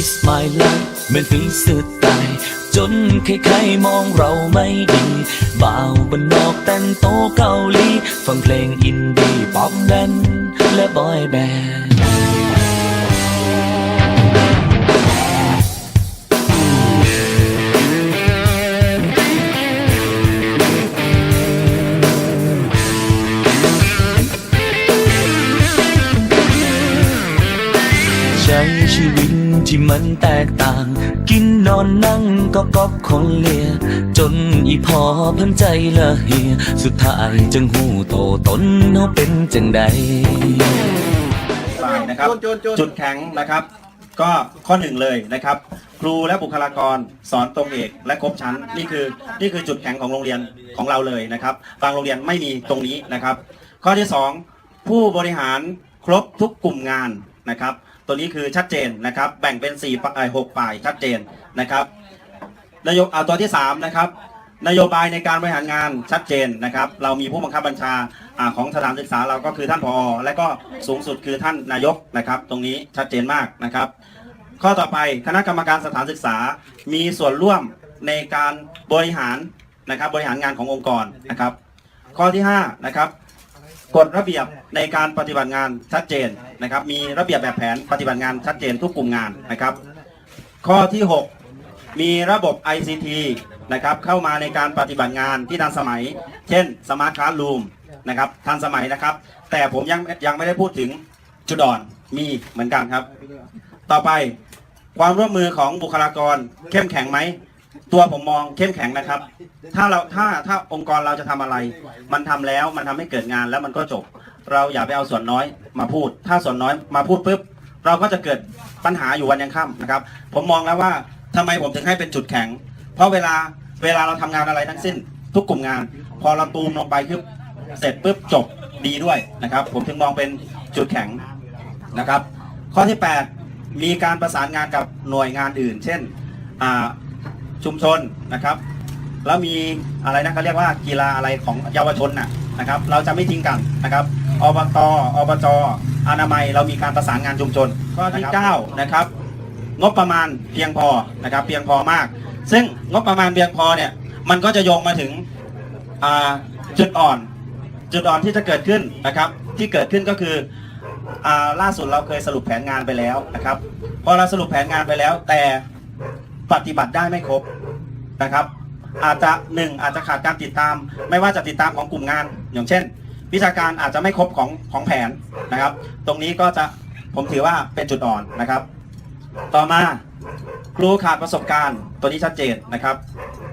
is my life เหมือนฝีสุดตาย จนใครๆมองเราไม่ดีบ่าวบนนอกแต่งโตเกาหลี ฟังเพลงอินดี้ป๊อปแดนและบอยแบนด์ แตกต่าง กินนอนนั่งก็ก๊อบคนเลีย จนอีพอเพันใจละเหีย สุดท้ายจึงหูโตตนเฮาเป็นจังใดบายนะครับ โจนโจนโจนจุดแข็งนะครับ ก็ข้อหนึ่งเลยนะครับ ครูและบุคลากรสอนตรงเอกและครบชั้นนี่คือนี่คือจุดแข็งของโรงเรียนของเราเลยนะครับ บางโรงเรียนไม่มีตรงนี้นะครับ ข้อที่สองผู้บริหารครบทุกกลุ่มงานนะครับ ตัวนี้คือชัดเจนนะครับ แบ่งเป็น4ฝ่ายหกฝ่ายชัดเจนนะครับนโยบเอาตัวที่สามนะครับนโยบายในการบริหารงานชัดเจนนะครับ เรามีผู้บังคับบัญชาอของสถานศึกษาเราก็คือท่านผอ และก็สูงสุดคือท่านนายกนะครับ ตรงนี้ชัดเจนมากนะครับ ข้อต่อไปคณะกรรมการสถานศึกษา มีส่วนร่วมในการบริหารนะครับบริหารงานขององค์กรนะครับ ข้อที่ห้านะครับ กฎระเบียบในการปฏิบัติงานชัดเจนนะครับ มีระเบียบแบบแผนปฏิบัติงานชัดเจนทุกกลุ่มงานนะครับ ข้อที่ 6 มีระบบ ICT นะครับเข้ามาในการปฏิบัติงานที่ทันสมัย เช่นสมาร์ทคลาสรูมนะครับทันสมัยนะครับ แต่ผมยังยังไม่ได้พูดถึงจุดอ่อนมีเหมือนกันครับ ต่อไปความร่วมมือของบุคลากรเข้มแข็งไหม ตัวผมมองเข้มแข็งนะครับ ถ้าเราถ้าถ้าองค์กรเราจะทำอะไร มันทำแล้วมันทำให้เกิดงานแล้วมันก็จบ เราอย่าไปเอาส่วนน้อยมาพูด ถ้าส่วนน้อยมาพูดปุ๊บเราก็จะเกิดปัญหาอยู่วันยังค่ำนะครับ ผมมองแล้วว่าทำไมผมถึงให้เป็นจุดแข็ง เพราะเวลาเวลาเราทำงานอะไรทั้งสิ้น ทุกกลุ่มงาน พอเราตูมลงไปคือเสร็จปุ๊บจบดีด้วยนะครับ ผมถึงมองเป็นจุดแข็งนะครับ ข้อที่ 8 มีการประสานงานกับหน่วยงานอื่น เช่นอ่า ชุมชนนะครับ แล้วมีอะไรนะเขาเรียกว่ากีฬาอะไรของเยาวชนน่ะนะครับ เราจะไม่ทิ้งกันนะครับอบตอบจอนามัยเรามีการประสานงานชุมชนข้อที่9นะครับ งบประมาณเพียงพอนะครับ เพียงพอมาก ซึ่งงบประมาณเพียงพอเนี่ยมันก็จะโยงมาถึงอ่าจุดอ่อน จุดอ่อนที่จะเกิดขึ้นนะครับ ที่เกิดขึ้นก็คืออ่าล่าสุดเราเคยสรุปแผนงานไปแล้วนะครับ พอเราสรุปแผนงานไปแล้ว แต่ ปฏิบัติได้ไม่ครบนะครับ อาจจะหนึ่งอาจจะขาดการติดตาม ไม่ว่าจะติดตามของกลุ่มงาน อย่างเช่น วิชาการอาจจะไม่ครบของของแผนนะครับ ตรงนี้ก็จะผมถือว่าเป็นจุดอ่อนนะครับ ต่อมาครูขาดประสบการณ์ ตัวนี้ชัดเจนนะครับ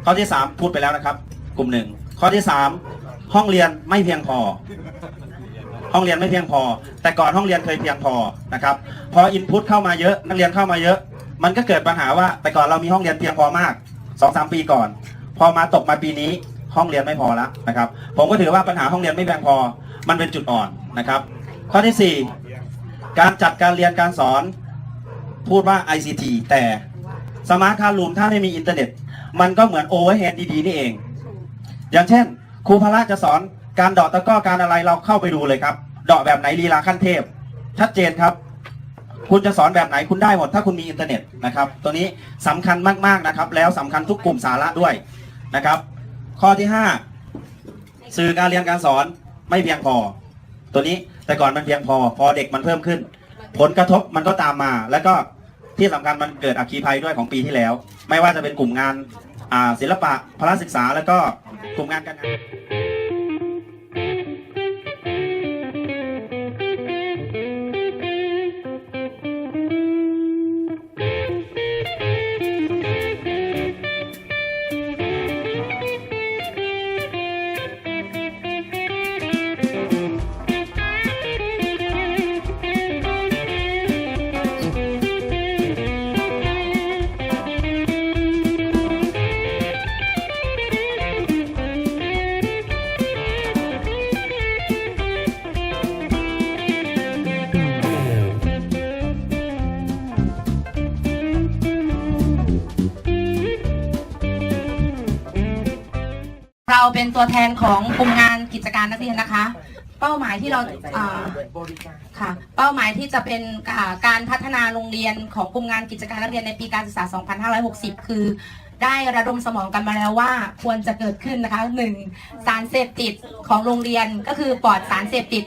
ข้อที่ 3 พูดไปแล้วนะครับ กลุ่มหนึ่งข้อที่ 3 ห้องเรียนไม่เพียงพอ ห้องเรียนไม่เพียงพอ แต่ก่อนห้องเรียนเคยเพียงพอนะครับ พออินพุตเข้ามาเยอะ นักเรียนเข้ามาเยอะ มันก็เกิดปัญหาว่าแต่ก่อนเรามีห้องเรียนเพียงพอมากสองสามปีก่อน พอมาตกมาปีนี้ห้องเรียนไม่พอแล้วนะครับ ผมก็ถือว่าปัญหาห้องเรียนไม่เพียงพอมันเป็นจุดอ่อนนะครับ ข้อที่สี่การจัดการเรียนการสอนพูดว่า ICT แต่สมาร์ทคลาสรูมถ้าไม่มีอินเทอร์เน็ต มันก็เหมือนโอเวอร์เฮดดีๆนี่เอง อย่างเช่น ครูพละจะสอนการดาะตะก้อการอะไรเราเข้าไปดูเลยครับดาะแบบไหนลีลาขั้นเทพ ชัดเจนครับ คุณจะสอนแบบไหนคุณได้หมดถ้าคุณมีอินเทอร์เน็ตนะครับตัวนี้สำคัญมากๆนะครับ แล้วสำคัญทุกกลุ่มสาระด้วยนะครับ ข้อที่ 5 สื่อการเรียนการสอนไม่เพียงพอ ตัวนี้แต่ก่อนมันเพียงพอ พอเด็กมันเพิ่มขึ้น ผลกระทบมันก็ตามมา แล้วก็ที่สำคัญมันเกิดอัคคีภัยด้วยของปีที่แล้ว ไม่ว่าจะเป็นกลุ่มงานศิลปะพละศึกษาแล้วก็กลุ่มงานการงาน เราเป็นตัวแทนของกลุ่มงานกิจการนักเรียนนะคะ เป้าหมายที่เราอ่าค่ะ เป้าหมายที่จะเป็นอ่าการพัฒนาโรงเรียนของกลุ่มงานกิจการนักเรียนในปีการศึกษา 2560 คือ ได้ระดมสมองกันมาแล้วว่าควรจะเกิดขึ้นนะคะหนึ่งสารเสพติดของโรงเรียนก็คือปลอดสารเสพติด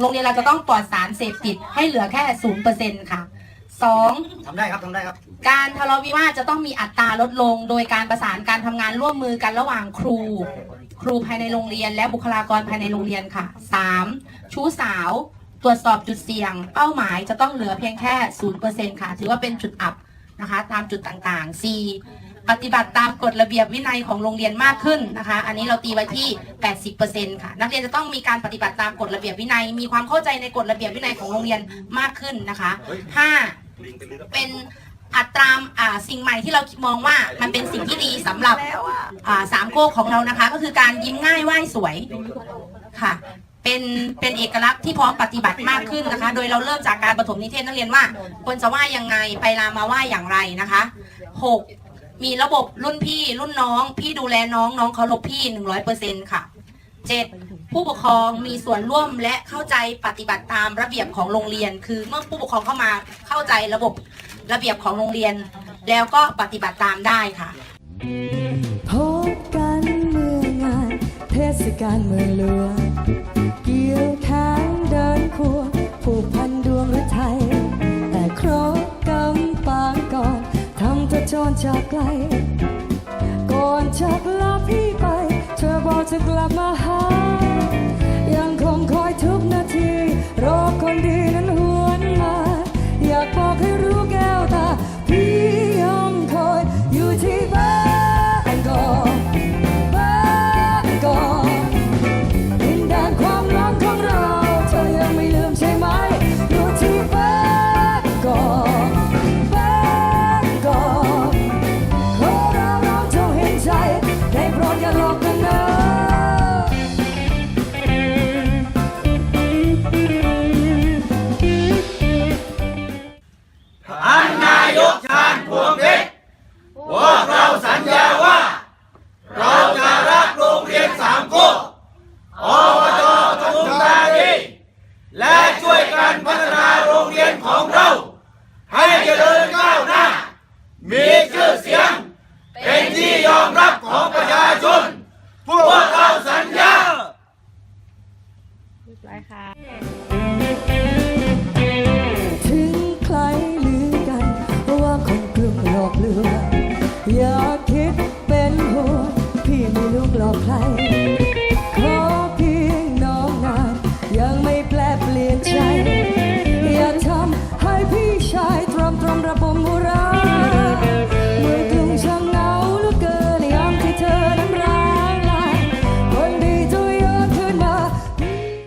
โรงเรียนเราจะต้องปลอดสารเสพติดให้เหลือแค่ศูนย์เปอร์เซ็นต์ค่ะ สองทำได้ครับทำได้ครับ การทะเลาะวิวาทจะต้องมีอัตราลดลง โดยการประสานการทำงานร่วมมือกันระหว่างครู ครูภายในโรงเรียน และบุคลากรภายในโรงเรียนค่ะ 3. ชู้สาว ตรวจสอบจุดเสี่ยง เป้าหมายจะต้องเหลือเพียงแค่ศูนย์เปอร์เซ็นค่ะ ถือว่าเป็นจุดอับนะคะ ตามจุดต่างๆ 4. ปฏิบัติตามกฎระเบียบวินัยของโรงเรียนมากขึ้นนะคะ อันนี้เราตีไว้ที่ 80%ค่ะ นักเรียนจะต้องมีการปฏิบัติตามกฎระเบียบวินัย มีความเข้าใจในกฎระเบียบวินัยของโรงเรียนมากขึ้นนะคะ 5. เป็นอัตราอ่าสิ่งใหม่ที่เรามองว่ามันเป็นสิ่งที่ดีสำหรับอ่าสามโก้ของเรานะคะ ก็คือการยิ้มง่ายไหว้สวยค่ะ เป็นเป็นเอกลักษณ์ที่พร้อมปฏิบัติมากขึ้นนะคะ โดยเราเริ่มจากการปฐมนิเทศนักเรียนว่าควรจะไหว้ยังไงไปลามาไหว้อย่างไรนะคะหกมีระบบรุ่นพี่รุ่นน้อง พี่ดูแลน้องน้องเคารพพี่หนึ่งร้อยเปอร์เซ็นต์ค่ะเจ็ด ผู้ปกครองมีส่วนร่วมและเข้าใจปฏิบัติตามระเบียบของโรงเรียน คือเมื่อผู้ปกครองเข้ามาเข้าใจระบบระเบียบของโรงเรียน แล้วก็ปฏิบัติตามได้ค่ะ พบกันเมื่องานเทศกาลเมืองหลวงเกี่ยวแขนเดินควงผูกพันดวงฤทัยแต่ครบกำปางก่อนทำเธอจรจากไกล ก่อนจากลาพี่ไป เธอบอกจะกลับมาหา อ ถึงใครลือกันว่าคนกลุ่มหลอกลวงอ